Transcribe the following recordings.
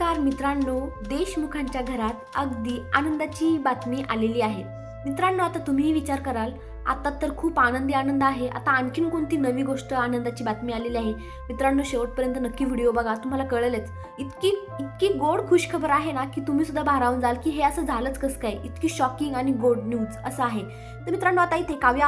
नमस्कार मित्रांनो देशमुखांच्या घरात अगदी आनंदाची बातमी आलेली आहे. मित्रांनो आता तुम्हीही विचार कराल आता तर खूप आनंदी आनंद आहे. आता आणखीन कोणती नवी गोष्ट आनंदाची बातमी आलेली आहे? मित्रांनो शेवटपर्यंत नक्की व्हिडिओ बघा तुम्हाला कळेलच. इतकी इतकी गोड खुशखबर आहे ना की तुम्ही सुद्धा भारावून जाल की हे असं झालंच कसं काय? इतकी शॉकिंग आणि गोड न्यूज असं आहे. तर मित्रांनो आता इथे काव्या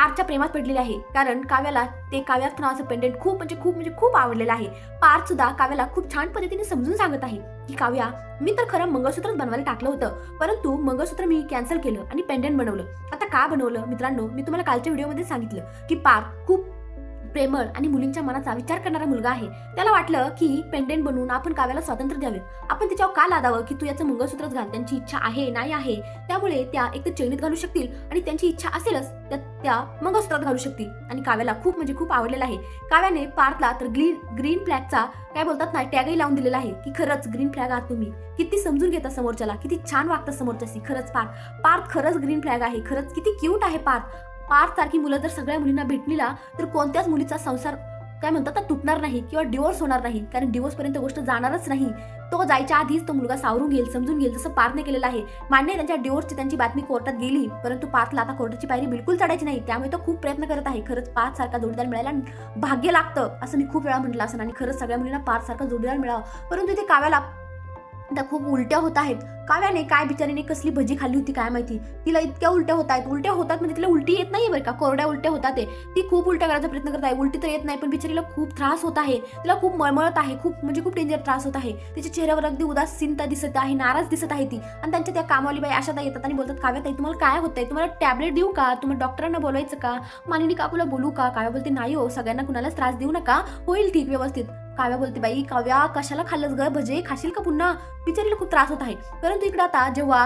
पार्थच्या प्रेमात पडलेली आहे. कारण काव्याला ते काव्यात नावाचं पेंडेंट खूप म्हणजे खूप म्हणजे खूप आवडलेलं आहे. पार्थ सुद्धा काव्याला खूप छान पद्धतीने समजून सांगत आहे. की काव्या मी तर खरं मंगळसूत्रच बनवायला टाकलं होतं. परंतु मंगळसूत्र मी कॅन्सल केलं आणि पेंडेंट बनवलं. आता का बनवलं? मित्रांनो मी तुम्हाला कालच्या व्हिडिओमध्ये सांगितलं की पार्थ खूप प्रेमळ आणि मुलींच्या मनाचा विचार करणारा मुलगा आहे. त्याला वाटलं की पेंडेंट बनवून आपण काव्याला स्वातंत्र्य द्यावे. आपण तिच्यावर का लादावं की तू याचं मंगळसूत्रच घाल? त्यांची इच्छा आहे नाही आहे. त्यामुळे त्या एक तर चैनीत घालू शकतील आणि त्यांची इच्छा असेलच तर त्या मंगळसूत्रात घालू शकतील. आणि काव्याला खूप म्हणजे खूप आवडलेलं आहे. काव्याने पार्थला तर ग्रीन ग्रीन फ्लॅगचा काय बोलतात ना टॅगही लावून दिलेला आहे की खरंच ग्रीन फ्लॅग आहात तुम्ही. किती समजून घेता समोरच्याला किती छान वागता समोरच्याशी. खरंच पार्थ पार्थ खरंच ग्रीन फ्लॅग आहे. खरंच किती क्यूट आहे पार्थ. पाच सारखी मुलं जर सगळ्या मुलींना भेटलीला तर कोणत्याच मुलीचा संसार काय म्हणतात तर तुटणार नाही किंवा डिवोर्स होणार नाही. कारण डिवोर्स पर्यंत गोष्ट जाणारच नाही. तो जायच्या आधीच तो मुलगा सावरून घेईल समजून घेईल जसं पार्थने केलेलं आहे. मान्य त्यांच्या डिवोर्सची त्यांची बातमी कोर्टात गेली परंतु पार्थला आता कोर्टाची पायरी बिलकुल चढायची नाही. त्यामुळे तो खूप प्रयत्न करत आहे. खरंच पाच सारखा जोडीदार मिळायला भाग्य लागतं असं मी खूप वेळा म्हटलं असं आणि खरंच सगळ्या मुलींना पाच सारखा जोडीदार मिळावा. परंतु ते काव्याला त्या खूप उलट्या होत आहेत. काव्याने काय बिचारीने कसली भजी खाल्ली होती काय माहिती? तिला इतक्या उलट्या होत आहेत. उलट्या होतात म्हणजे तिला उलटी येत नाही बरं का? कोरड्या उलट्या होतात ते. ती खूप उलट्या करायचा प्रयत्न करत आहे. उलटी तर येत नाही पण बिचारीला खूप त्रास होत आहे. तिला खूप मळमळत आहे. खूप म्हणजे खूप डेंजर त्रास होत आहे. तिच्या चेहऱ्यावर अगदी उदासीनता दिसत आहे नाराज दिसत आहे ती. आणि त्यांच्या त्या कामावली बाई अशा येतात आणि बोलतात काव्या ताई तुम्हाला काय होतंय? तुम्हाला टॅबलेट देऊ का? तुम्हाला डॉक्टरांना बोलायचं का? मानिनी काकूला बोलू का? काव्या बोलते नाही हो सगळ्यांना कुणालाच त्रास देऊ नका. होईल ठीक व्यवस्थित. काव्या बोलते बाई काव्या कशाला खाल्लंच ग? भजे खाशील का पुन्हा? बिचारीला खूप त्रास होत आहे. परंतु इकडे आता जेव्हा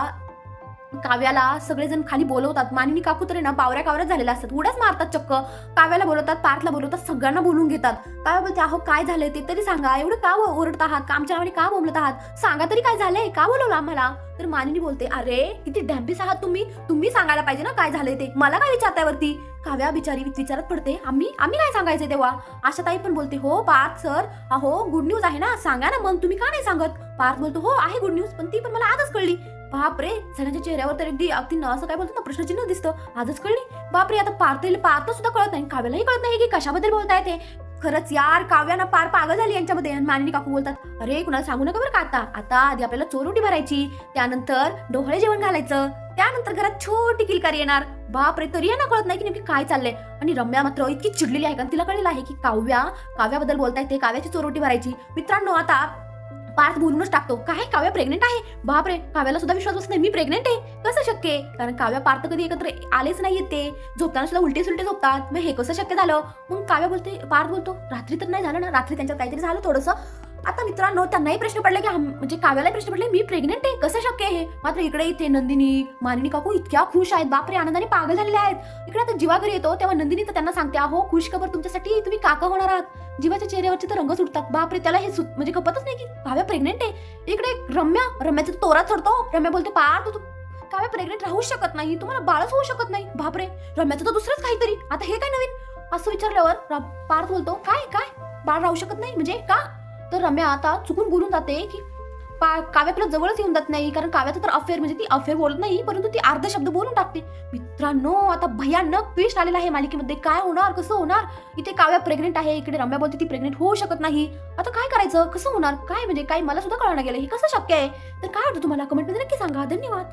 काव्याला सगळेजण खाली बोलवतात मानिनी काकू ना पावऱ्या कावऱ्या झालेल्या असतात. उड्याच मारतात चक्क. काव्याला बोलवतात पार्थला बोलवतात सगळ्यांना बोलून घेतात. काव्या बोलते अहो काय झालंय? ते तरी सांगा. एवढं का ओरडत आहात? का आमच्या नावाने का बोलत आहात? सांगा तरी काय झालंय? का बोलवलं आम्हाला? तर मानिनी बोलते अरे किती डॅम्पिस आहात तुम्ही? तुम्ही सांगायला पाहिजे ना काय झालंय ते. मला काय विचारताय वरती? काव्या बिचारी विचारत पडते आम्ही आम्ही काय सांगायचं तेव्हा? आशाताई पण बोलते हो पार्थ सर. अहो गुड न्यूज आहे ना. सांगा ना मग तुम्ही का नाही सांगत? पार्थ बोलतो हो आहे गुड न्यूज पण ती पण मला आजच कळली. बापरे सगळ्यांच्या चेहऱ्यावर तर अगदी अगदी न असं काय बोलतो ना प्रश्नचिन्ह दिसतं. आजच कळली? बापरे आता पार्थ पार्थ सुद्धा कळत नाही. काव्यालाही कळत नाही की कशाबद्दल बोलताय ते. खरंच यार काव्यानं पार पागल झाली यांच्यामध्ये मानिनी काकू बोलतात अरे कुणाला सांगू नका बरं का आता? आता आधी आपल्याला चोरुटी भरायची त्यानंतर डोहळे जेवण घालायचं त्यानंतर घरात छोटी किलकारी येणार. बापरे तरी यांना कळत नाही की नेमकी काय चाललंय. आणि रम्या मात्र इतकी चिडलेली आहे कारण तिला कळलेलं आहे की काव्या काव्याबद्दल बोलताय ते काव्याची चोरोटी भरायची मित्रांनो आता पार्थ बोलूनच टाकतो. काय? काव्या प्रेग्नेंट आहे? बापरे काव्याला सुद्धा विश्वास बसत नाही. मी प्रेग्नेंट आहे? कसं शक्य आहे? कारण काव्या पार्थ कधी एकत्र आलेच नाहीयेत ते. झोपताना सुद्धा उलटे सुलटे झोपतात. मग हे कसं शक्य झालं? मग काव्या बोलते पार्थ बोलतो रात्री तर नाही झालं ना? रात्री त्यांच्यात काहीतरी झालं थोडंसं. आता मित्रांनो त्यांनाही प्रश्न पडले की म्हणजे काव्याला प्रश्न पडले मी प्रेग्नेंट आहे कसं शक्य आहे? हे मात्र इकडे इथे नंदिनी मानिनी काकू इतक्या खुश आहेत. बापरे आनंदाने पागल झालेल्या आहेत. इकडे आता जीवा घरी येतो तेव्हा नंदिनी तर त्यांना सांगते अहो खुश खबर तुमच्यासाठी तुम्ही काका होणार आहात. जीवाच्या चेहऱ्यावरचे तर रंग सुटतात. बापरे त्याला हे सुट- म्हणजे खपतच नाही की काव्या प्रेग्नेंट आहे. इकडे रम्या रम्याचा तोरा चढतो. रम्या बोलते पार तू काव्या प्रेग्नेंट राहू शकत नाही. तुम्हाला बाळच होऊ शकत नाही. बापरे रम्याचं तर दुसरंच काहीतरी. आता हे काय नवीन? असं विचारल्यावर पार्थ बोलतो काय काय? बाळ राहू शकत नाही? म्हणजे का? तर रम्या आता चुकून बोलून जाते की पा काव्या जवळच येऊन जात नाही कारण काव्याचं तर अफेअर म्हणजे ती अफेअर बोलत नाही परंतु ती अर्ध शब्द बोलून टाकते. मित्रांनो आता भयानक ट्विस्ट आलेला आहे मालिकेमध्ये. काय होणार? कसं होणार? इथे काव्या प्रेग्नेंट आहे इकडे रम्या बोलते ती प्रेग्नेंट होऊ शकत नाही. आता काय करायचं? कसं होणार? काय म्हणजे? काय मला सुद्धा कळणार गेलं हे कसं शक्य आहे? तर काय वाटतं तुम्हाला? कमेंटमध्ये नक्की सांगा. धन्यवाद.